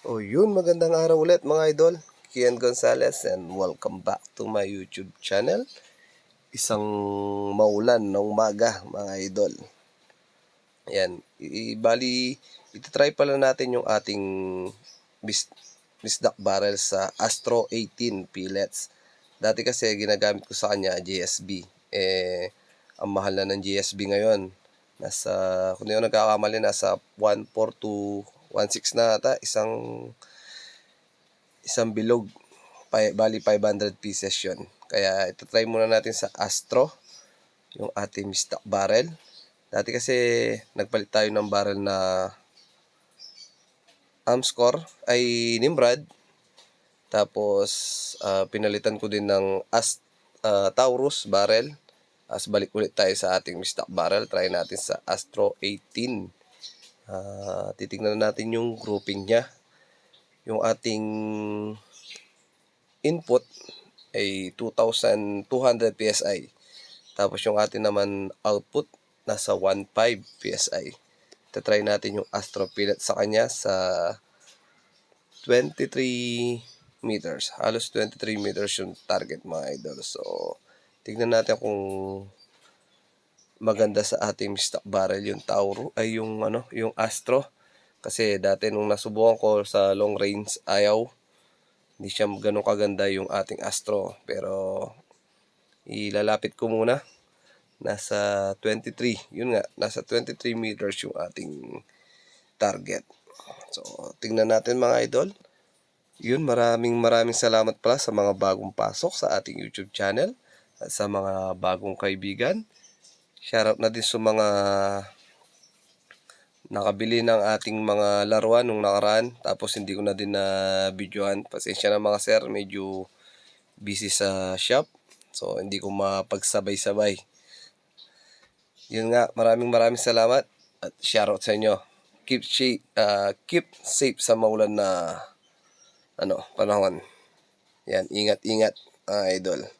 O yun, magandang araw ulit mga idol. Kian Gonzalez and welcome back to my YouTube channel. Isang maulan na umaga mga idol. Ayan, ibali, ititry pala natin yung ating bis, bisdak barrel sa Astro 18 pellets. Dati kasi ginagamit ko sa kanya GSB. Eh, ang mahal na ng GSB ngayon. Nasa, kung ako nagkakamali, nasa 1.4 to 1.6 na ata. Isang, isang bilog. Pa, bali 500 pieces yun. Kaya ito try muna natin sa Astro. Yung ating stock barrel. Dati kasi nagpalit tayo ng barrel na Amscore ay Nimrod. Tapos ah, pinalitan ko din ng Ast, ah, Taurus barrel. As balik ulit tayo sa ating stock barrel. Try natin sa Astro 18. Ah, titignan natin yung grouping niya. Yung ating input ay 2,200 PSI. Tapos yung ating naman output nasa 1.5 PSI. Tatry natin yung Astro Pellet sa kanya sa 23 meters. Halos 23 meters yung target mga idol. So, tignan natin kung maganda sa ating stock barrel yung Tauro ay yung ano, yung Astro. Kasi dati nung nasubukan ko sa long range ayaw hindi siya ganun kaganda yung ating Astro. Pero ilalapit ko muna. Nasa 23. Yun nga, nasa 23 meters yung ating target. So, tingnan natin mga idol. Yun, maraming maraming salamat pala sa mga bagong pasok sa ating YouTube channel at sa mga bagong kaibigan. Shoutout na din sa mga nakabili ng ating mga laruan nung nakaraan. Tapos hindi ko na din na videohan. Pasensya na mga sir, medyo busy sa shop. So hindi ko mapagsabay-sabay. Yun nga, maraming maraming salamat at shoutout sa inyo. Keep safe, uh, keep safe sa maulan na ano, panahon. Yan, ingat-ingat, mga idol.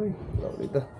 Uy, tawag dito.